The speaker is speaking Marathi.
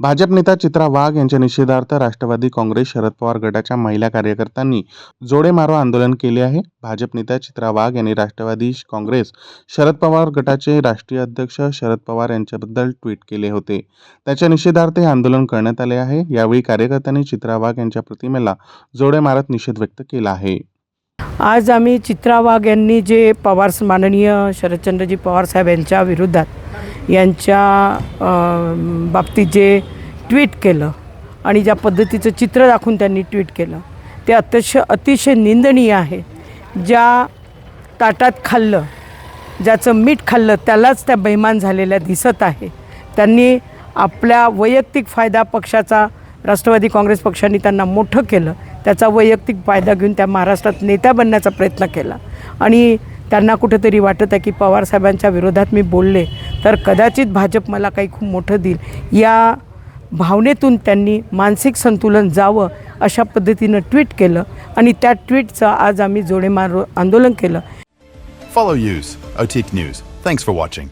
भाजप नेता चित्रा वाघ यांच्या निषेधार्थ राष्ट्रवादी काँग्रेस शरद पवार गटाच्या महिला कार्यकर्त्यांनी जोडे मारो आंदोलन केले आहे. भाजप नेत्या चित्रा वाघ यांनी राष्ट्रवादी काँग्रेस शरद पवार गटाचे राष्ट्रीय अध्यक्ष शरद पवार यांच्याबद्दल ट्विट केले होते. त्याच्या निषेधार्थ हे आंदोलन करण्यात आले आहे. यावेळी कार्यकर्त्यांनी चित्रा वाघ यांच्या प्रतिमेला जोडे मारत निषेध व्यक्त केला आहे. आज आम्ही चित्रा वाघ यांनी जे पवार माननीय शरदचंद्रजी पवार साहेब यांच्या विरोधात यांच्या बाबतीत जे ट्विट केलं आणि ज्या पद्धतीचं चित्र दाखवून त्यांनी ट्विट केलं ते अतिशय अतिशय निंदनीय आहे. ज्या ताटात खाल्लं ज्याचं मीठ खाल्लं त्यालाच त्या बैमान झालेल्या दिसत आहे. त्यांनी आपल्या वैयक्तिक फायदा पक्षाचा राष्ट्रवादी काँग्रेस पक्षाने त्यांना मोठं केलं. त्याचा वैयक्तिक फायदा घेऊन त्या महाराष्ट्रात नेत्या बनण्याचा प्रयत्न केला. आणि त्यांना कुठंतरी वाटत आहे की पवारसाहेबांच्या विरोधात मी बोलले. तर कदाचित भाजप मला काही खूप मोठं देईल. या भावनेतून त्यांनी मानसिक संतुलन जावं अशा पद्धतीनं ट्विट केलं आणि त्या ट्विटचं आज आम्ही जोडेमार आंदोलन केलं. Follow Use, Otik news thanks for watching